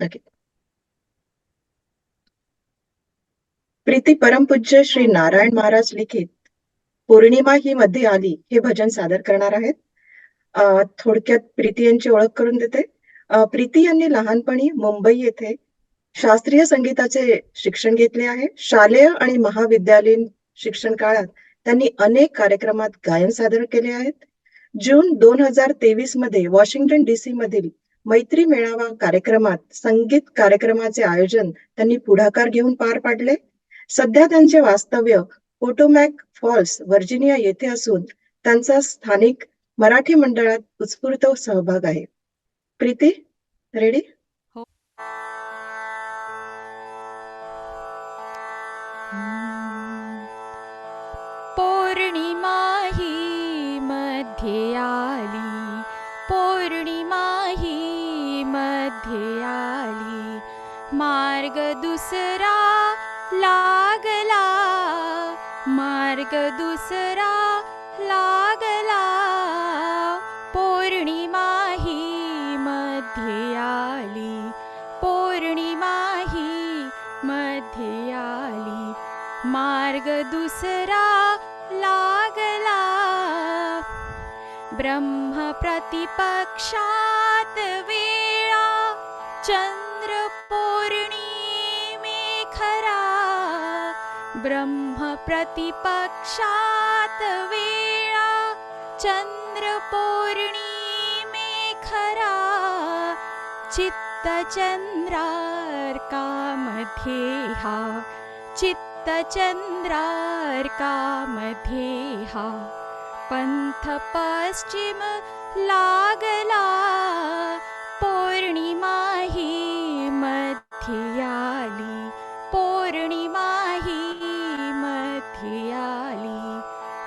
नक्की प्रीती परमपूज्य श्री नारायण महाराज लिखित पौर्णिमा ही मध्ये आली हे भजन सादर करणार आहेत. थोडक्यात प्रीती यांची ओळख करून देते. प्रीती यांनी लहानपणी मुंबई येथे शास्त्रीय संगीताचे शिक्षण घेतले आहे. शालेय आणि महाविद्यालयीन शिक्षण काळात त्यांनी अनेक कार्यक्रमात गायन सादर केले आहेत. जून दोन हजार तेवीसमध्ये वॉशिंग्टन डीसी मधील मैत्री मेळावा कार्यक्रमात संगीत कार्यक्रमाचे आयोजन त्यांनी पुढाकार घेऊन पार पाडले. सध्या त्यांचे वास्तव्य पोटोमॅक फॉल्स व्हर्जिनिया येथे असून त्यांचा स्थानिक मराठी मंडळात उत्स्फूर्त सहभाग आहे. प्रीती रेडी मध्ये आली. मार्ग दुसरा लागला. मार्ग दुसरा लागला. पौर्णिमा ही मध्ये आली. पौर्णिमा ही मध्ये आली. मार्ग दुसरा लागला. ब्रह्म प्रतिपक्षात वेळा चंद्र पौर्णिमे खरा ब्रह्म प्रतिपक्षात वेळा चंद्र पौर्णिमे खरा चित्तचंद्रार्कामध्ये हा चित्तचंद्रार्कामध्ये हा पंथ पश्चिम लागला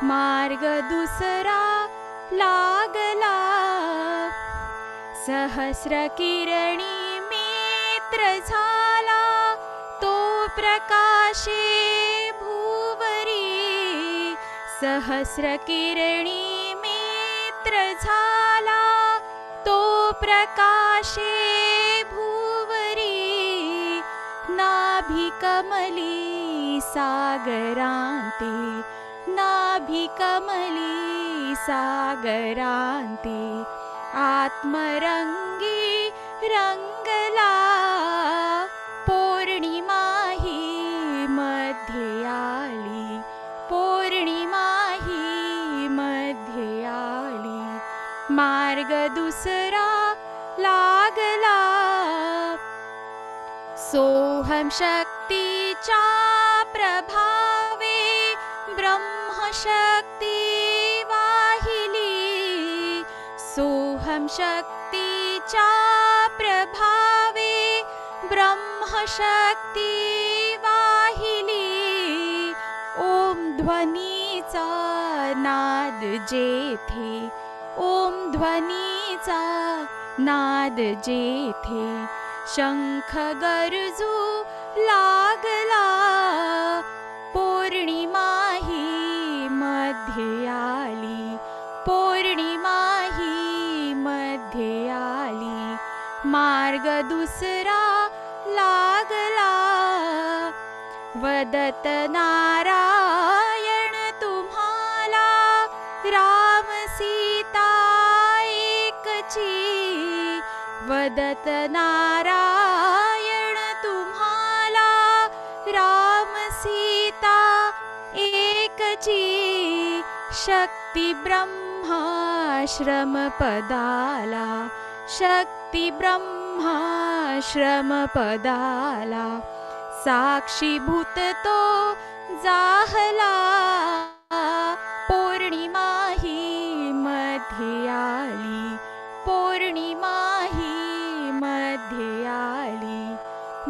मार्ग दुसरा लागला। सहस्र किरणी मित्र झाला तो प्रकाशे भूवरी। सहस्र किरणी मित्र झाला तो प्रकाशे भूवरी। नाभी कमली कमली सागरांते आत्मरंगी रंगला पौर्णिमा ही मध्ये आली पौर्णिमा ही मध्ये आली मार्ग दुसरा लागला सोहम शक्तीच्या प्रभावे ब्रह्मशक्ती वाहिली सोहम शक्तीच्या प्रभावे ब्रह्मशक्ती वाहिली ओम ध्वनीचा नाद जेथे ओम ध्वनीचा नाद जेथे गरजू लागला पौर्णिमा पौर्णिमा ही मध्ये आली मार्ग दुसरा लागला. वदत नारायण तुम्हाला राम सीता एकची. वदत नारायण तुम्हाला राम सीता एकची. शक्ती ब्रह्माश्रम ब्रह्माश्रमपदाला शक्ति ब्रह्माश्रमपदाला साक्षीभूततो जाहला पौर्णिमा हि मध्याली पौर्णिमा हि आली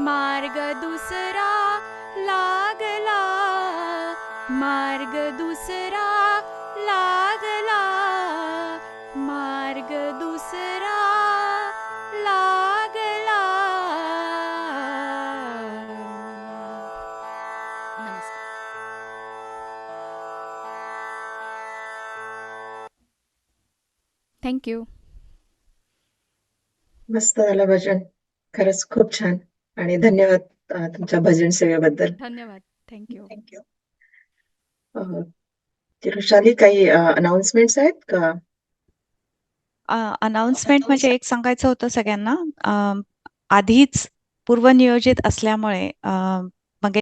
मार्ग दुसरा ला मार्ग दुसरा लागला. नमस्कार. थँक्यू मस्त झालं भजन. खरंच खूप छान. आणि धन्यवाद तुमच्या भजन सेवेबद्दल. धन्यवाद. थँक्यू थँक्यू वृषाली काही अनाउन्समेंट्स आहेत का? अनाउन्समेंट म्हणजे एक सांगायचं होतं सगळ्यांना आधीच पूर्वनियोजित असल्यामुळे